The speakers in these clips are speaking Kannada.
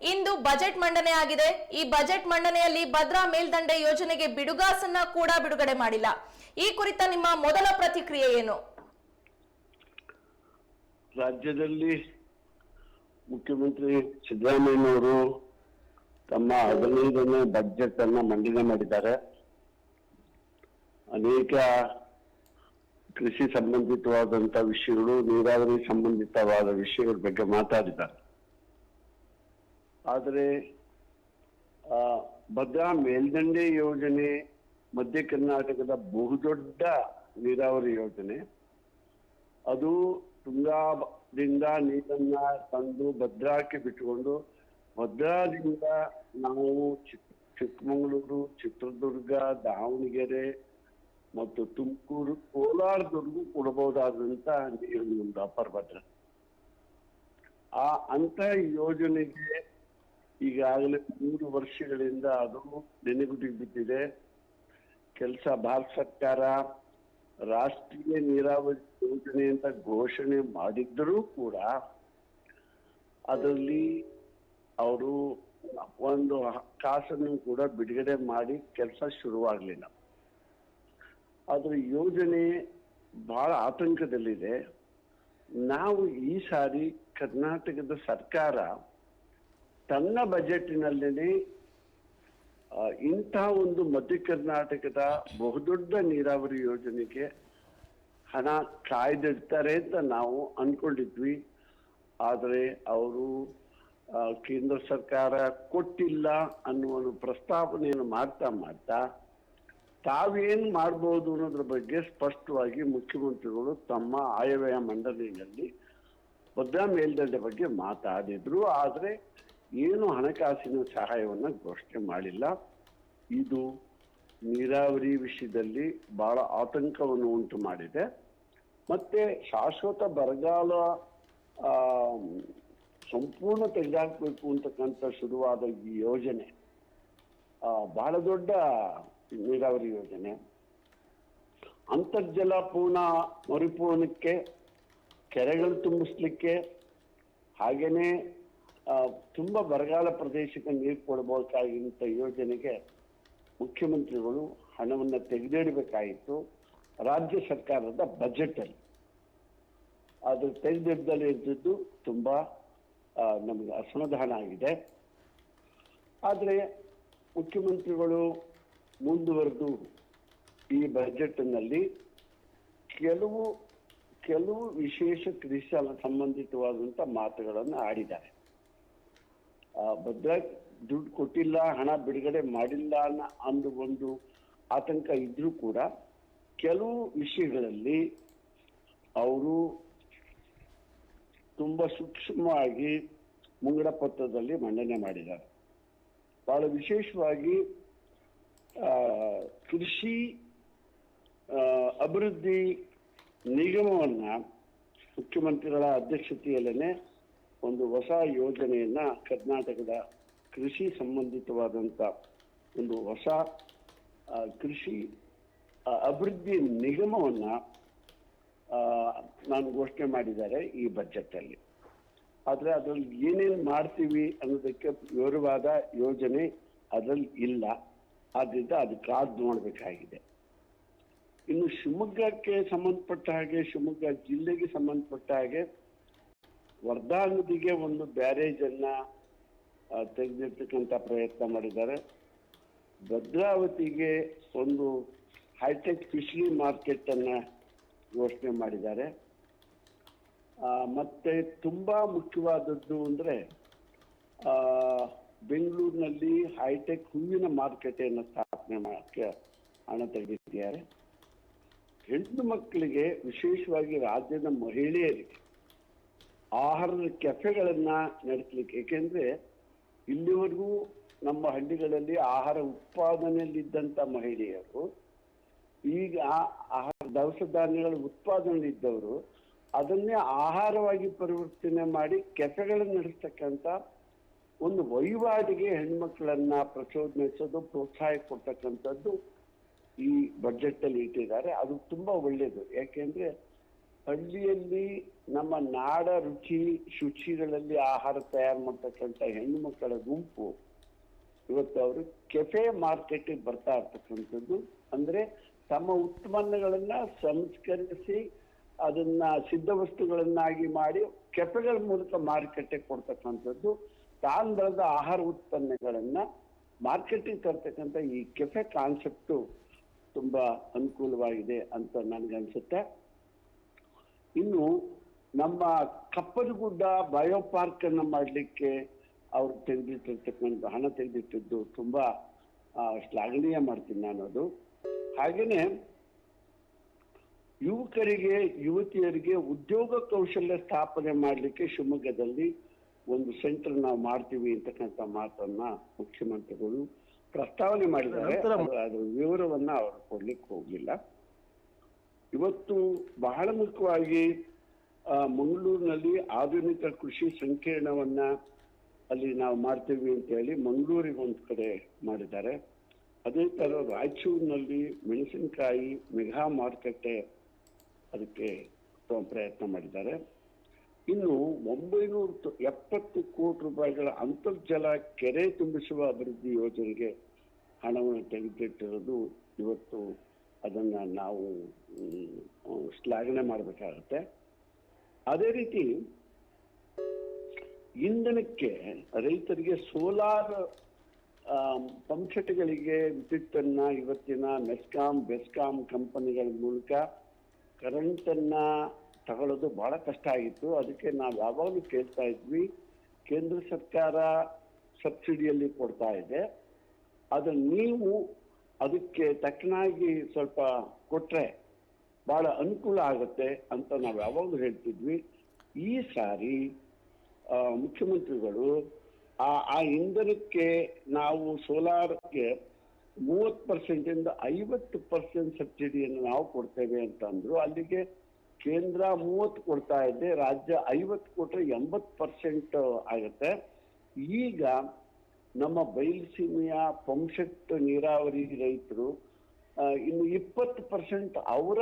ಇಂದು ಬಜೆಟ್ ಮಂಡನೆ ಆಗಿದೆ. ಈ ಬಜೆಟ್ ಮಂಡನೆಯಲ್ಲಿ ಭದ್ರಾ ಮೇಲ್ದಂಡೆ ಯೋಜನೆಗೆ ಬಿಡುಗಾಸನ್ನ ಕೂಡ ಬಿಡುಗಡೆ ಮಾಡಿಲ್ಲ. ಈ ಕುರಿತ ನಿಮ್ಮ ಮೊದಲ ಪ್ರತಿಕ್ರಿಯೆ ಏನು? ರಾಜ್ಯದಲ್ಲಿ ಮುಖ್ಯಮಂತ್ರಿ ಸಿದ್ದರಾಮಯ್ಯನವರು ತಮ್ಮ ಹದಿನೈದನೇ ಬಜೆಟ್ ಅನ್ನ ಮಂಡನೆ ಮಾಡಿದ್ದಾರೆ. ಅನೇಕ ಕೃಷಿ ಸಂಬಂಧಿತವಾದಂತ ವಿಷಯಗಳು, ನೀರಾವರಿ ಸಂಬಂಧಿತವಾದ ವಿಷಯಗಳ ಬಗ್ಗೆ ಮಾತಾಡಿದ್ದಾರೆ. ಆದರೆ ಭದ್ರಾ ಮೇಲ್ದಂಡೆ ಯೋಜನೆ, ಮಧ್ಯ ಕರ್ನಾಟಕದ ಬಹುದೊಡ್ಡ ನೀರಾವರಿ ಯೋಜನೆ. ಅದು ತುಂಗಾದಿಂದ ನೀರನ್ನ ತಂದು ಭದ್ರಾಕ್ಕೆ ಬಿಟ್ಟುಕೊಂಡು, ಭದ್ರಾದಿಂದ ನಾವು ಚಿಕ್, ಚಿಕ್ಕಮಗಳೂರು, ಚಿತ್ರದುರ್ಗ, ದಾವಣಗೆರೆ ಮತ್ತು ತುಮಕೂರು, ಕೋಲಾರದವರೆಗೂ ಕೊಡಬಹುದಾದಂತ ನೀರಿನ ಅಪರ ಭದ್ರ. ಆ, ಅಂತ ಯೋಜನೆಗೆ ಈಗಾಗಲೇ ಮೂರು ವರ್ಷಗಳಿಂದ ಅದು ನೆನೆಗುದಿಗೆ ಬಿದ್ದಿದೆ. ಕೆಲಸ ಭಾರತ ಸರ್ಕಾರ ರಾಷ್ಟ್ರೀಯ ನೀರಾವರಿ ಯೋಜನೆ ಅಂತ ಘೋಷಣೆ ಮಾಡಿದ್ದರೂ ಕೂಡ ಅದರಲ್ಲಿ ಅವರು ಒಂದು ಕಾಸನ್ನು ಕೂಡ ಬಿಡುಗಡೆ ಮಾಡಿ ಕೆಲಸ ಶುರುವಾಗಲಿಲ್ಲ. ಅದರ ಯೋಜನೆ ಬಹಳ ಆತಂಕದಲ್ಲಿದೆ. ನಾವು ಈ ಸಾರಿ ಕರ್ನಾಟಕದ ಸರ್ಕಾರ ತನ್ನ ಬಜೆಟ್ನಲ್ಲಿ ಇಂತಹ ಒಂದು ಮಧ್ಯ ಕರ್ನಾಟಕದ ಬಹುದೊಡ್ಡ ನೀರಾವರಿ ಯೋಜನೆಗೆ ಹಣ ಕಾಯ್ದಿಡ್ತಾರೆ ಅಂತ ನಾವು ಅನ್ಕೊಂಡಿದ್ವಿ. ಆದರೆ ಅವರು ಕೇಂದ್ರ ಸರ್ಕಾರ ಕೊಟ್ಟಿಲ್ಲ ಅನ್ನುವ ಪ್ರಸ್ತಾವನೆಯನ್ನು ಮಾಡ್ತಾ ಮಾಡ್ತಾ ತಾವೇನ್ ಮಾಡ್ಬೋದು ಅನ್ನೋದ್ರ ಬಗ್ಗೆ ಸ್ಪಷ್ಟವಾಗಿ ಮುಖ್ಯಮಂತ್ರಿಗಳು ತಮ್ಮ ಆಯವ್ಯಯ ಮಂಡಳಿಯಲ್ಲಿ ಭದ್ರಾ ಮೇಲ್ದಂಡೆ ಬಗ್ಗೆ ಮಾತಾಡಿದ್ರು. ಆದರೆ ಏನು ಹಣಕಾಸಿನ ಸಹಾಯವನ್ನು ಘೋಷಣೆ ಮಾಡಿಲ್ಲ. ಇದು ನೀರಾವರಿ ವಿಷಯದಲ್ಲಿ ಬಹಳ ಆತಂಕವನ್ನು ಉಂಟು ಮಾಡಿದೆ. ಮತ್ತೆ ಶಾಶ್ವತ ಬರಗಾಲ ಸಂಪೂರ್ಣ ತೆಗೆದಾಕ್ಬೇಕು ಅಂತಕ್ಕಂಥ ಶುರುವಾದ ಈ ಯೋಜನೆ ಬಹಳ ದೊಡ್ಡ ನೀರಾವರಿ ಯೋಜನೆ. ಅಂತರ್ಜಲ ಪೂರ್ಣ ಮರುಪೂರ್ಣಕ್ಕೆ, ಕೆರೆಗಳು ತುಂಬಿಸ್ಲಿಕ್ಕೆ, ಹಾಗೇನೆ ತುಂಬಾ ಬರಗಾಲ ಪ್ರದೇಶಕ್ಕೆ ನೀರು ಕೊಡಬೇಕಾಗಿಂತ ಯೋಜನೆಗೆ ಮುಖ್ಯಮಂತ್ರಿಗಳು ಹಣವನ್ನ ತೆಗೆದಿಡಬೇಕಾಯಿತು. ರಾಜ್ಯ ಸರ್ಕಾರದ ಬಜೆಟ್ ಅಲ್ಲಿ ಅದು ತೆಗೆದಿಡ್ದಲ್ಲಿ ಇದ್ದದ್ದು ತುಂಬಾ ನಮ್ಗೆ ಅಸಮಾಧಾನ ಆಗಿದೆ. ಆದರೆ ಮುಖ್ಯಮಂತ್ರಿಗಳು ಮುಂದುವರೆದು ಈ ಬಜೆಟ್ನಲ್ಲಿ ಕೆಲವು ಕೆಲವು ವಿಶೇಷ ಕೃಷಿ ಸಂಬಂಧಿತವಾದಂಥ ಮಾತುಗಳನ್ನು ಆಡಿದ್ದಾರೆ. ಭದ್ರಾ ದುಡ್ಡು ಕೊಟ್ಟಿಲ್ಲ, ಹಣ ಬಿಡುಗಡೆ ಮಾಡಿಲ್ಲ ಅನ್ನೋ ಒಂದು ಆತಂಕ ಇದ್ರೂ ಕೂಡ ಕೆಲವು ವಿಷಯಗಳಲ್ಲಿ ಅವರು ತುಂಬಾ ಸೂಕ್ಷ್ಮವಾಗಿ ಮುಂಗಡ ಪತ್ರದಲ್ಲಿ ಮಂಡನೆ ಮಾಡಿದ್ದಾರೆ. ಬಹಳ ವಿಶೇಷವಾಗಿ ಕೃಷಿ ಅಭಿವೃದ್ಧಿ ನಿಗಮವನ್ನ ಮುಖ್ಯಮಂತ್ರಿಗಳ ಅಧ್ಯಕ್ಷತೆಯಲ್ಲೇನೆ ಒಂದು ಹೊಸ ಯೋಜನೆಯನ್ನ ಕರ್ನಾಟಕದ ಕೃಷಿ ಸಂಬಂಧಿತವಾದಂತ ಒಂದು ಹೊಸ ಕೃಷಿ ಅಭಿವೃದ್ಧಿ ನಿಗಮವನ್ನ ನಾನು ಘೋಷಣೆ ಮಾಡಿದ್ದಾರೆ ಈ ಬಜೆಟ್ ಅಲ್ಲಿ ಆದ್ರೆ ಅದ್ರಲ್ಲಿ ಏನೇನ್ ಮಾಡ್ತೀವಿ ಅನ್ನೋದಕ್ಕೆ ವಿವರವಾದ ಯೋಜನೆ ಅದ್ರಲ್ಲಿ ಇಲ್ಲ. ಆದ್ದರಿಂದ ಅದು ಕಾದು ನೋಡಬೇಕಾಗಿದೆ. ಇನ್ನು ಶಿವಮೊಗ್ಗಕ್ಕೆ ಸಂಬಂಧಪಟ್ಟ ಹಾಗೆ, ಶಿವಮೊಗ್ಗ ಜಿಲ್ಲೆಗೆ ಸಂಬಂಧಪಟ್ಟ ಹಾಗೆ ವರ್ಧಾ ನದಿಗೆ ಒಂದು ಬ್ಯಾರೇಜ್ ಅನ್ನ ಆ, ತೆಗೆದಿರ್ತಕ್ಕಂಥ ಪ್ರಯತ್ನ ಮಾಡಿದ್ದಾರೆ. ಭದ್ರಾವತಿಗೆ ಒಂದು ಹೈಟೆಕ್ ಫಿಶರಿ ಮಾರ್ಕೆಟ್ ಅನ್ನ ಘೋಷಣೆ ಮಾಡಿದ್ದಾರೆ. ಮತ್ತೆ ತುಂಬಾ ಮುಖ್ಯವಾದದ್ದು ಅಂದ್ರೆ ಬೆಂಗಳೂರಿನಲ್ಲಿ ಹೈಟೆಕ್ ಹೂವಿನ ಮಾರುಕಟ್ಟೆಯನ್ನು ಸ್ಥಾಪನೆ ಮಾಡಕ್ಕೆ ಹಣ ತೆಗೆದಿದ್ದಾರೆ ಹೆಣ್ಣು ಮಕ್ಕಳಿಗೆ ವಿಶೇಷವಾಗಿ ರಾಜ್ಯದ ಮಹಿಳೆಯರಿಗೆ ಆಹಾರದ ಕೆಫೆಗಳನ್ನ ನಡೆಸಲಿಕ್ಕೆ, ಏಕೆಂದ್ರೆ ಇಲ್ಲಿವರೆಗೂ ನಮ್ಮ ಹಳ್ಳಿಗಳಲ್ಲಿ ಆಹಾರ ಉತ್ಪಾದನೆಯಲ್ಲಿದ್ದಂಥ ಮಹಿಳೆಯರು, ಈಗ ಆಹಾರ ದವಸ ಧಾನ್ಯಗಳ ಉತ್ಪಾದನೆಯಲ್ಲಿದ್ದವರು, ಅದನ್ನೇ ಆಹಾರವಾಗಿ ಪರಿವರ್ತನೆ ಮಾಡಿ ಕೆಫೆಗಳನ್ನು ನಡೆಸ್ತಕ್ಕಂಥ ಒಂದು ವಹಿವಾಟಿಗೆ ಹೆಣ್ಮಕ್ಳನ್ನ ಪ್ರಚೋದನಿಸೋದು ಪ್ರೋತ್ಸಾಹ ಕೊಡ್ತಕ್ಕಂಥದ್ದು ಈ ಬಜೆಟ್ ಅಲ್ಲಿ ಇಟ್ಟಿದ್ದಾರೆ. ಅದು ತುಂಬಾ ಒಳ್ಳೆಯದು ಯಾಕೆಂದ್ರೆ ಹಳ್ಳಿಯಲ್ಲಿ ನಮ್ಮ ನಾಡ ರುಚಿ, ಶುಚಿಗಳಲ್ಲಿ ಆಹಾರ ತಯಾರು ಮಾಡ್ತಕ್ಕಂಥ ಹೆಣ್ಣು ಮಕ್ಕಳ ಗುಂಪು ಇವತ್ತು ಅವರು ಕೆಫೆ ಮಾರ್ಕೆಟಿಗೆ ಬರ್ತಾ ಇರ್ತಕ್ಕಂಥದ್ದು. ಅಂದ್ರೆ ತಮ್ಮ ಉತ್ಪನ್ನಗಳನ್ನ ಸಂಸ್ಕರಿಸಿ ಅದನ್ನ ಸಿದ್ಧ ವಸ್ತುಗಳನ್ನಾಗಿ ಮಾಡಿ ಕೆಫೆಗಳ ಮೂಲಕ ಮಾರುಕಟ್ಟೆ ಕೊಡ್ತಕ್ಕಂಥದ್ದು. ತಾನು ಬೆಳೆದ ಆಹಾರ ಉತ್ಪನ್ನಗಳನ್ನ ಮಾರ್ಕೆಟಿಂಗ್ ತರ್ತಕ್ಕಂಥ ಈ ಕೆಫೆ ಕಾನ್ಸೆಪ್ಟು ತುಂಬಾ ಅನುಕೂಲವಾಗಿದೆ ಅಂತ ನನಗನ್ಸುತ್ತೆ ಇನ್ನು ನಮ್ಮ ಕಪ್ಪದಗುಡ್ಡ ಬಯೋ ಪಾರ್ಕ್ ಅನ್ನ ಮಾಡಲಿಕ್ಕೆ ಅವ್ರು ತೆಗೆದಿಟ್ಟಿರ್ತಕ್ಕಂಥ ಹಣ ತೆಗೆದಿಟ್ಟಿದ್ದು ತುಂಬಾ ಶ್ಲಾಘನೀಯ ಮಾಡ್ತೀನಿ ನಾನು ಅದು ಹಾಗೇನೆ ಯುವಕರಿಗೆ ಯುವತಿಯರಿಗೆ ಉದ್ಯೋಗ ಕೌಶಲ್ಯ ಸ್ಥಾಪನೆ ಮಾಡಲಿಕ್ಕೆ ಶಿವಮೊಗ್ಗದಲ್ಲಿ ಒಂದು ಸೆಂಟರ್ ನಾವು ಮಾಡ್ತೀವಿ ಅಂತಕ್ಕಂಥ ಮಾತನ್ನ ಮುಖ್ಯಮಂತ್ರಿಗಳು ಪ್ರಸ್ತಾವನೆ ಮಾಡಿದ್ದಾರೆ. ಅದರ ವಿವರವನ್ನ ಅವರು ಕೊಡ್ಲಿಕ್ಕೆ ಹೋಗ್ಲಿಲ್ಲ. ಇವತ್ತು ಬಹಳ ಮುಖ್ಯವಾಗಿ ಮಂಗಳೂರಿನಲ್ಲಿ ಆಧುನಿಕ ಕೃಷಿ ಸಂಕೀರ್ಣವನ್ನ ಅಲ್ಲಿ ನಾವು ಮಾಡ್ತೀವಿ ಅಂತ ಹೇಳಿ ಮಂಗಳೂರಿಗೆ ಒಂದು ಕಡೆ ಮಾಡಿದ್ದಾರೆ. ಅದೇ ತರ ರಾಯಚೂರಿನಲ್ಲಿ ಮೆಣಸಿನಕಾಯಿ ಮೆಗಾ ಮಾರುಕಟ್ಟೆ ಅದಕ್ಕೆ ಪ್ರಯತ್ನ ಮಾಡಿದ್ದಾರೆ. ಇನ್ನು ಒಂಬೈನೂರ ಎಪ್ಪತ್ತು ಕೋಟಿ ರೂಪಾಯಿಗಳ ಅಂತರ್ಜಲ ಕೆರೆ ತುಂಬಿಸುವ ಅಭಿವೃದ್ಧಿ ಯೋಜನೆಗೆ ಹಣವನ್ನು ತೆಗೆದಿಟ್ಟಿರೋದು ಇವತ್ತು ಅದನ್ನ ನಾವು ಶ್ಲಾಘನೆ ಮಾಡಬೇಕಾಗತ್ತೆ. ಅದೇ ರೀತಿ, ಇಂಧನಕ್ಕೆ ರೈತರಿಗೆ ಸೋಲಾರ್ ಪಂಪ್ಸೆಟ್ಗಳಿಗೆ ವಿದ್ಯುತ್ತನ್ನ, ಇವತ್ತಿನ ಮೆಸ್ಕಾಂ, ಬೆಸ್ಕಾಂ ಕಂಪನಿಗಳ ಮೂಲಕ ಕರೆಂಟನ್ನು ತಗೊಳ್ಳೋದು ಬಹಳ ಕಷ್ಟ ಆಗಿತ್ತು. ಅದಕ್ಕೆ ನಾವು ಯಾವಾಗಲೂ ಕೇಳ್ತಾ ಇದ್ವಿ. ಕೇಂದ್ರ ಸರ್ಕಾರ ಸಬ್ಸಿಡಿಯಲ್ಲಿ ಕೊಡ್ತಾ ಇದೆ. ಅದು ನೀವು ಅದಕ್ಕೆ ತಕ್ಕನಾಗಿ ಸ್ವಲ್ಪ ಕೊಟ್ರೆ ಬಹಳ ಅನುಕೂಲ ಆಗುತ್ತೆ ಅಂತ ನಾವು ಯಾವಾಗಲೂ ಹೇಳ್ತಿದ್ವಿ. ಈ ಸಾರಿ ಮುಖ್ಯಮಂತ್ರಿಗಳು ಆ ಆ ಇಂಧನಕ್ಕೆ ನಾವು ಸೋಲಾರ್ಗೆ ಮೂವತ್ತು ಪರ್ಸೆಂಟಿಂದ ಐವತ್ತು ಪರ್ಸೆಂಟ್ ಸಬ್ಸಿಡಿಯನ್ನು ನಾವು ಕೊಡ್ತೇವೆ ಅಂತ ಅಂದ್ರು. ಅಲ್ಲಿಗೆ ಕೇಂದ್ರ ಮೂವತ್ತು ಕೊಡ್ತಾ ಇದೆ, ರಾಜ್ಯ ಐವತ್ತು ಕೊಟ್ರೆ ಎಂಬತ್ತು ಪರ್ಸೆಂಟ್ ಆಗುತ್ತೆ. ಈಗ ನಮ್ಮ ಬಯಲುಸೀಮೆಯ ಪಂಪ್ಸೆಟ್ ನೀರಾವರಿ ರೈತರು ಇನ್ನು ಇಪ್ಪತ್ತು ಪರ್ಸೆಂಟ್ ಅವರ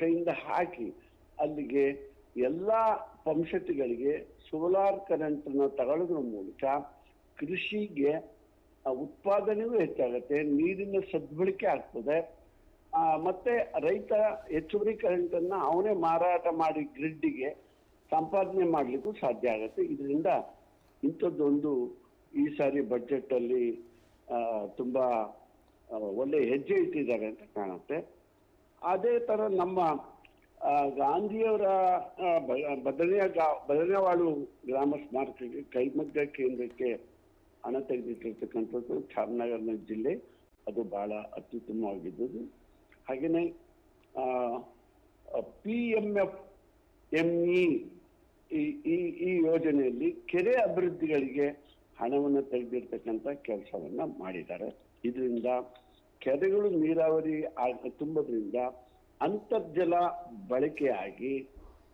ಕೈಯಿಂದ ಹಾಕಿ ಅಲ್ಲಿಗೆ ಎಲ್ಲ ಪಂಪ್ಸೆಟ್ಗಳಿಗೆ ಸೋಲಾರ್ ಕರೆಂಟನ್ನು ತಗೊಳ್ಳೋದ್ರ ಮೂಲಕ ಕೃಷಿಗೆ ಉತ್ಪಾದನೆಯೂ ಹೆಚ್ಚಾಗುತ್ತೆ, ನೀರಿನ ಸದ್ಬಳಕೆ ಆಗ್ತದೆ. ಮತ್ತೆ ರೈತ ಹೆಚ್ಚುವರಿ ಕರೆಂಟನ್ನು ಅವನೇ ಮಾರಾಟ ಮಾಡಿ ಗ್ರಿಡ್ಡಿಗೆ ಸಂಪಾದನೆ ಮಾಡಲಿಕ್ಕೂ ಸಾಧ್ಯ ಆಗುತ್ತೆ. ಇದರಿಂದ ಇಂಥದ್ದೊಂದು ಈ ಸಾರಿ ಬಜೆಟ್ ಅಲ್ಲಿ ತುಂಬಾ ಒಳ್ಳೆ ಹೆಜ್ಜೆ ಇಟ್ಟಿದ್ದಾರೆ ಅಂತ ಕಾಣುತ್ತೆ. ಅದೇ ತರ ನಮ್ಮ ಗಾಂಧಿಯವರ ಬದನೆಯ ಬದನೆವಾಳು ಗ್ರಾಮ ಸ್ಮಾರಕಕ್ಕೆ ಕೈಮಗ್ಗ ಕೇಂದ್ರಕ್ಕೆ ಹಣ ತೆಗೆದಿಟ್ಟಿರ್ತಕ್ಕಂಥದ್ದು ಚಾಮನಗರ ಜಿಲ್ಲೆ. ಅದು ಬಹಳ ಅತ್ಯುತ್ತಮವಾಗಿದ್ದದ್ದು. ಹಾಗೆಯೇ P M F M E E ಈ ಈ ಯೋಜನೆಯಲ್ಲಿ ಕೆರೆ ಅಭಿವೃದ್ಧಿಗಳಿಗೆ ಹಣವನ್ನು ತೆಗೆದಿರ್ತಕ್ಕಂಥ ಕೆಲಸವನ್ನ ಮಾಡಿದ್ದಾರೆ. ಇದರಿಂದ ಕೆರೆಗಳು ನೀರಾವರಿ ತುಂಬೋದ್ರಿಂದ ಅಂತರ್ಜಲ ಬಳಕೆಯಾಗಿ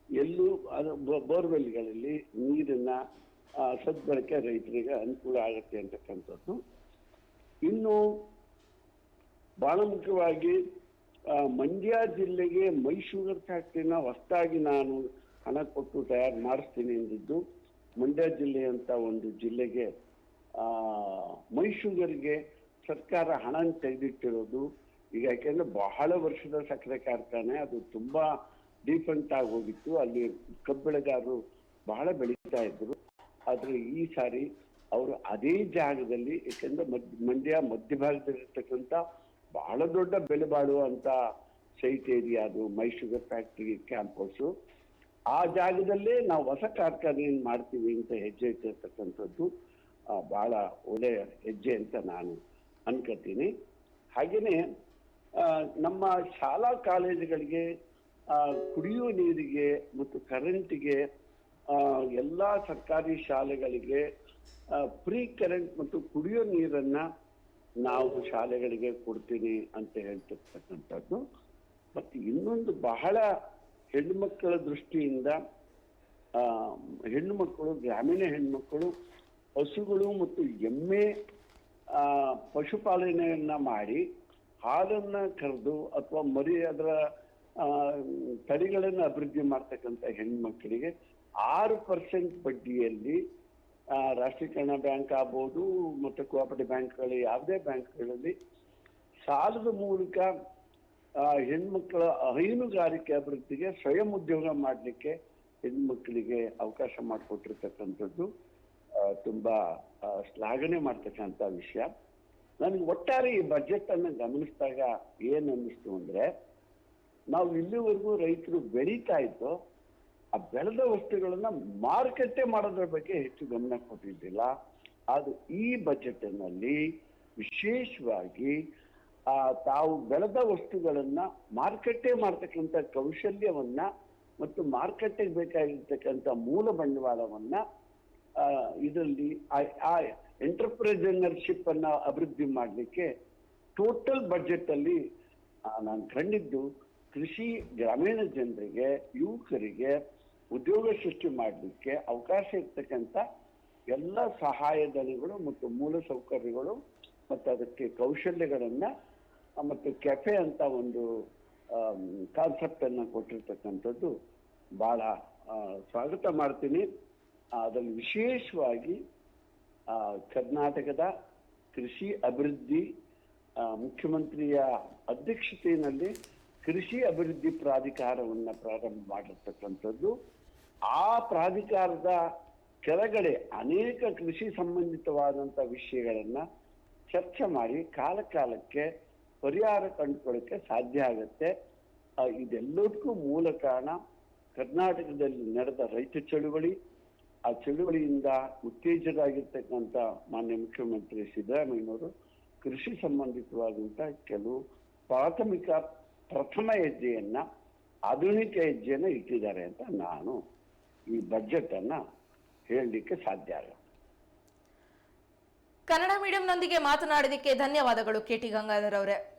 ಎಲ್ಲೂ ಬೋರ್ವೆಲ್ಗಳಲ್ಲಿ ನೀರಿನ ಸದ್ಬಳಕೆ ರೈತರಿಗೆ ಅನುಕೂಲ ಆಗುತ್ತೆ ಅಂತಕ್ಕಂಥದ್ದು. ಇನ್ನು ಬಹಳ ಮುಖ್ಯವಾಗಿ ಮಂಡ್ಯ ಜಿಲ್ಲೆಗೆ ಮೈಸೂರು ಫ್ಯಾಕ್ಟ್ರಿನ ಹೊಸದಾಗಿ ನಾನು ಹಣ ಕೊಟ್ಟು ತಯಾರು ಮಾಡಿಸ್ತೀನಿ ಎಂದಿದ್ದು ಮಂಡ್ಯ ಜಿಲ್ಲೆ ಅಂತ ಒಂದು ಜಿಲ್ಲೆಗೆ ಆ, ಮೈ ಸರ್ಕಾರ ಹಣ ತೆಗೆದಿಟ್ಟಿರೋದು ಈಗ ಯಾಕೆಂದ್ರೆ ಬಹಳ ವರ್ಷದ ಸಕ್ಕರೆ ಕಾರ್ಖಾನೆ ಅದು ತುಂಬಾ ಡಿಫೆಂಟ್ ಆಗಿ ಹೋಗಿತ್ತು. ಅಲ್ಲಿ ಕಬ್ಬಿಳೆಗಾರರು ಬಹಳ ಬೆಳೀತಾ ಇದ್ರು. ಆದ್ರೆ ಈ ಸಾರಿ ಅವರು ಅದೇ ಜಾಗದಲ್ಲಿ ಯಾಕೆಂದ್ರೆ ಮಧ್ಯ ಮಂಡ್ಯ ಮಧ್ಯಭಾಗದಲ್ಲಿರ್ತಕ್ಕಂಥ ಬಹಳ ದೊಡ್ಡ ಬೆಲೆ ಬಾಳುವಂತ ಸೈಟ್ ಏರಿಯಾ ಅದು ಮೈಸೂರು ಫ್ಯಾಕ್ಟರಿ ಕ್ಯಾಂಪಸ್ಸು ಆ ಜಾಗದಲ್ಲೇ ನಾವು ಹೊಸ ಕಾರ್ಖಾನೆಯನ್ನು ಮಾಡ್ತೀವಿ ಅಂತ ಹೆಜ್ಜೆ ಇಟ್ಟಿರ್ತಕ್ಕಂಥದ್ದು ಬಹಳ ಒಳ್ಳೆಯ ಹೆಜ್ಜೆ ಅಂತ ನಾನು ಅನ್ಕೋತೀನಿ. ಹಾಗೆಯೇ ನಮ್ಮ ಶಾಲಾ ಕಾಲೇಜುಗಳಿಗೆ ಕುಡಿಯುವ ನೀರಿಗೆ ಮತ್ತು ಕರೆಂಟಿಗೆ ಎಲ್ಲ ಸರ್ಕಾರಿ ಶಾಲೆಗಳಿಗೆ ಫ್ರೀ ಕರೆಂಟ್ ಮತ್ತು ಕುಡಿಯೋ ನೀರನ್ನ ನಾವು ಶಾಲೆಗಳಿಗೆ ಕೊಡ್ತೀನಿ ಅಂತ ಹೇಳ್ತಿರ್ತಕ್ಕಂಥದ್ದು. ಮತ್ತು ಇನ್ನೊಂದು ಬಹಳ ಹೆಣ್ಣುಮಕ್ಕಳ ದೃಷ್ಟಿಯಿಂದ ಹೆಣ್ಣು ಮಕ್ಕಳು ಗ್ರಾಮೀಣ ಹೆಣ್ಮಕ್ಕಳು ಹಸುಗಳು ಮತ್ತು ಎಮ್ಮೆ ಪಶುಪಾಲನೆಯನ್ನ ಮಾಡಿ ಹಾಲನ್ನ ಕರೆದು ಅಥವಾ ಮರಿ ಅದರ ತಳಿಗಳನ್ನು ಅಭಿವೃದ್ಧಿ ಮಾಡ್ತಕ್ಕಂಥ ಹೆಣ್ಮಕ್ಕಳಿಗೆ ಆರು ಪರ್ಸೆಂಟ್ ಬಡ್ಡಿಯಲ್ಲಿ ರಾಷ್ಟ್ರೀಕರಣ ಬ್ಯಾಂಕ್ ಆಗ್ಬೋದು, ಮತ್ತು ಕೋಆಪರೇಟಿವ್ ಬ್ಯಾಂಕ್ಗಳು ಯಾವುದೇ ಬ್ಯಾಂಕ್ಗಳಲ್ಲಿ ಸಾಲದ ಮೂಲಕ ಹೆಣ್ಮಕ್ಳ ಹೈನುಗಾರಿಕೆ ಅಭಿವೃದ್ಧಿಗೆ ಸ್ವಯಂ ಉದ್ಯೋಗ ಮಾಡಲಿಕ್ಕೆ ಹೆಣ್ಮಕ್ಳಿಗೆ ಅವಕಾಶ ಮಾಡಿಕೊಟ್ಟಿರ್ತಕ್ಕಂಥದ್ದು ತುಂಬಾ ಶ್ಲಾಘನೆ ಮಾಡ್ತಕ್ಕಂಥ ವಿಷಯ. ನನಗೆ ಒಟ್ಟಾರೆ ಈ ಬಜೆಟ್ ಅನ್ನು ಗಮನಿಸಿದಾಗ ಏನು ಅನ್ನಿಸ್ತು ಅಂದ್ರೆ, ನಾವು ಇಲ್ಲಿವರೆಗೂ ರೈತರು ಬೆಳೀತಾ ಇದ್ದು, ಆ ಬೆಳೆದ ವಸ್ತುಗಳನ್ನ ಮಾರುಕಟ್ಟೆ ಮಾಡೋದ್ರ ಬಗ್ಗೆ ಹೆಚ್ಚು ಗಮನ ಕೊಟ್ಟಿದ್ದಿಲ್ಲ. ಅದು ಈ ಬಜೆಟ್ನಲ್ಲಿ ವಿಶೇಷವಾಗಿ ಆ, ತಾವು ಬೆಳೆದ ವಸ್ತುಗಳನ್ನ ಮಾರುಕಟ್ಟೆ ಮಾಡ್ತಕ್ಕಂಥ ಕೌಶಲ್ಯವನ್ನ ಮತ್ತು ಮಾರುಕಟ್ಟೆಗೆ ಬೇಕಾಗಿರ್ತಕ್ಕಂಥ ಮೂಲ ಬಂಡವಾಳವನ್ನ ಇದರಲ್ಲಿ ಆ ಎಂಟರ್ಪ್ರೈಸರ್ಶಿಪ್ ಅನ್ನ ಅಭಿವೃದ್ಧಿ ಮಾಡಲಿಕ್ಕೆ ಟೋಟಲ್ ಬಜೆಟ್ ಅಲ್ಲಿ ನಾನು ಕಂಡಿದ್ದು ಕೃಷಿ ಗ್ರಾಮೀಣ ಜನರಿಗೆ ಯುವಕರಿಗೆ ಉದ್ಯೋಗ ಸೃಷ್ಟಿ ಮಾಡಲಿಕ್ಕೆ ಅವಕಾಶ ಇರ್ತಕ್ಕಂಥ ಎಲ್ಲ ಸಹಾಯಧನಗಳು ಮತ್ತು ಮೂಲ ಸೌಕರ್ಯಗಳು ಮತ್ತು ಅದಕ್ಕೆ ಕೌಶಲ್ಯಗಳನ್ನ ಮತ್ತು ಕೆಫೆ ಅಂತ ಒಂದು ಕಾನ್ಸೆಪ್ಟ್ ಅನ್ನ ಕೊಟ್ಟಿರ್ತಕ್ಕಂಥದ್ದು ಬಹಳ ಸ್ವಾಗತ ಮಾಡ್ತೀನಿ. ಅದರಲ್ಲಿ ವಿಶೇಷವಾಗಿ ಕರ್ನಾಟಕದ ಕೃಷಿ ಅಭಿವೃದ್ಧಿ ಮುಖ್ಯಮಂತ್ರಿಯ ಅಧ್ಯಕ್ಷತೆಯಲ್ಲಿ ಕೃಷಿ ಅಭಿವೃದ್ಧಿ ಪ್ರಾಧಿಕಾರವನ್ನ ಪ್ರಾರಂಭ ಮಾಡಿರ್ತಕ್ಕಂಥದ್ದು. ಆ ಪ್ರಾಧಿಕಾರದ ಕೆಳಗಡೆ ಅನೇಕ ಕೃಷಿ ಸಂಬಂಧಿತವಾದಂಥ ವಿಷಯಗಳನ್ನು ಚರ್ಚೆ ಮಾಡಿ ಕಾಲ ಕಾಲಕ್ಕೆ ಪರಿಹಾರ ಕಂಡುಕೊಳ್ಳಕ್ಕೆ ಸಾಧ್ಯ ಆಗುತ್ತೆ. ಇದೆಲ್ಲದಕ್ಕೂ ಮೂಲ ಕಾರಣ ಕರ್ನಾಟಕದಲ್ಲಿ ನಡೆದ ರೈತ ಚಳುವಳಿ. ಆ ಚಳುವಳಿಯಿಂದ ಉತ್ತೇಜಿತರಾಗಿರ್ತಕ್ಕಂಥ ಮಾನ್ಯ ಮುಖ್ಯಮಂತ್ರಿ ಸಿದ್ದರಾಮಯ್ಯನವರು ಕೃಷಿ ಸಂಬಂಧಿತವಾದಂಥ ಕೆಲವು ಪ್ರಾಥಮಿಕ ಪ್ರಥಮ ಹೆಜ್ಜೆಯನ್ನ, ಆಧುನಿಕ ಹೆಜ್ಜೆಯನ್ನ ಇಟ್ಟಿದ್ದಾರೆ ಅಂತ ನಾನು ಈ ಬಜೆಟ್ ಅನ್ನ ಹೇಳಲಿಕ್ಕೆ ಸಾಧ್ಯ ಆಗುತ್ತೆ ಕನ್ನಡ ಮೀಡಿಯಂನೊಂದಿಗೆ ಮಾತನಾಡಿದಕ್ಕೆ ಧನ್ಯವಾದಗಳು ಕೆ ಟಿ ಗಂಗಾಧರ್ ಅವರೇ.